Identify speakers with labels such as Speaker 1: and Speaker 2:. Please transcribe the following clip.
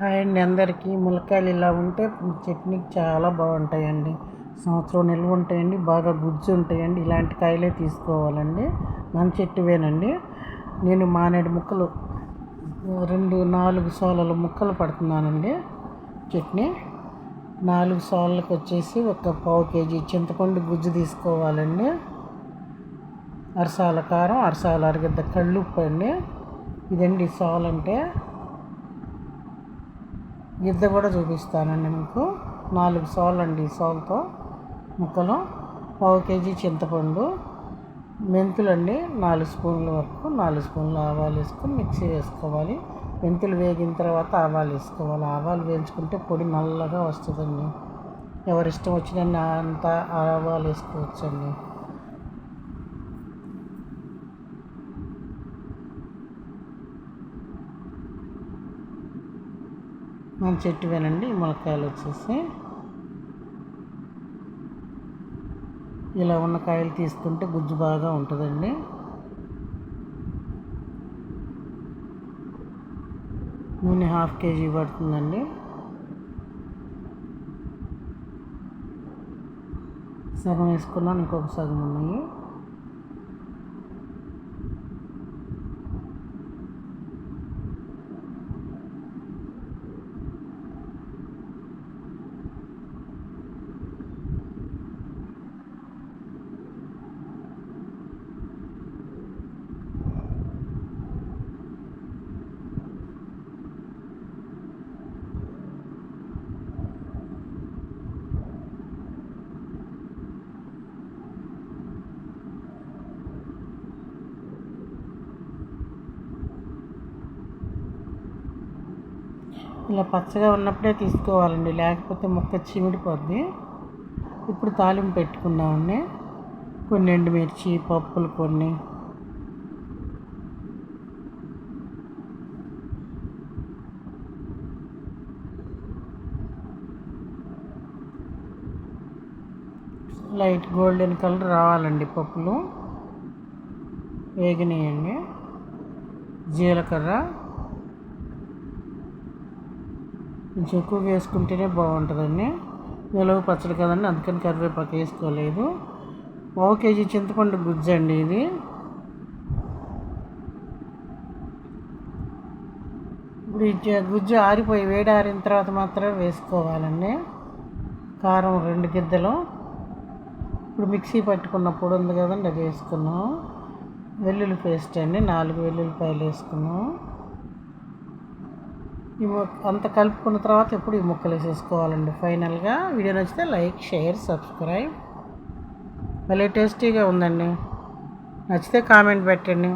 Speaker 1: Hi అండి అందరికీ ములక్కాయలు ఇలా ఉంటే చట్నీకి చాలా బాగుంటాయండి. సంవత్సరం నిల్వ ఉంటాయండి బాగా గుజ్జు ఉంటాయండి. ఇలాంటి కాయలే తీసుకోవాలండి. మన చెట్టువేనండి. నేను మానేడు ముక్కలు రెండు నాలుగు సోలల ముక్కలు పడుతున్నానండి చట్నీ. నాలుగు సోళ్ళకి వచ్చేసి ఒక పావు కేజీ చింతపండు గుజ్జు తీసుకోవాలండి. అరసాల కారం అరసాల అరగద్ద కళ్ళుప్పు అండి. ఇదండి సాల్ అంటే గిద్ద కూడా చూపిస్తానండి మీకు. నాలుగు సాల్ అండి ఈ సాల్తో. ముక్కలు పావు కేజీ చింతపండు. మెంతులు అండి నాలుగు స్పూన్ల వరకు. నాలుగు స్పూన్లు ఆవాలు వేసుకొని మిక్సీ వేసుకోవాలి. మెంతులు వేగిన తర్వాత ఆవాలు వేసుకోవాలి. ఆవాలు వేయించుకుంటే పొడి నల్లగా వస్తుందండి. ఎవరిష్టం వచ్చిన అంత ఆవాలు వేసుకోవచ్చండి. మన చెట్టువేనండి ఈ ములక్కాయలు వచ్చేసి. ఇలా ఉన్న కాయలు తీసుకుంటే గుజ్జు బాగా ఉంటుందండి. నూనె హాఫ్ కేజీ పడుతుందండి. సగం వేసుకున్నాను ఇంకొక సగం ఉన్నాయి. ఇలా పచ్చగా ఉన్నప్పుడే తీసుకోవాలండి. లేకపోతే ముక్క చీమిడిపోద్ది. ఇప్పుడు తాలింపు పెట్టుకున్నామండి కొన్ని ఎండుమిర్చి పప్పులు కొన్ని. లైట్ గోల్డెన్ కలర్ రావాలండి పప్పులు. వేగినాయండి. జీలకర్ర. కొంచెం ఎక్కువ వేసుకుంటేనే బాగుంటుందండి. నిలవ పచ్చడి కదండి అందుకని కరివేపాకు వేసుకోలేదు. పావు కేజీ చింతపండు గుజ్జు అండి ఇది. ఇప్పుడు ఈ గుజ్జు ఆరిపోయి వేడి ఆరిన తర్వాత మాత్రమే వేసుకోవాలండి. కారం రెండు గిద్దలు. ఇప్పుడు మిక్సీ పట్టుకున్న పొడి ఉంది కదండి అది వేసుకున్నాం. వెల్లుల్లి పేస్ట్ అండి నాలుగు వెల్లుల్లిపాయలు వేసుకున్నాం. ఈ అంత కలుపుకున్న తర్వాత ఎప్పుడు ఈ ముక్కలు వేసేసుకోవాలండి. ఫైనల్గా వీడియో నచ్చితే లైక్ షేర్ సబ్స్క్రైబ్. భలే టేస్టీగా ఉందండి. నచ్చితే కామెంట్ పెట్టండి.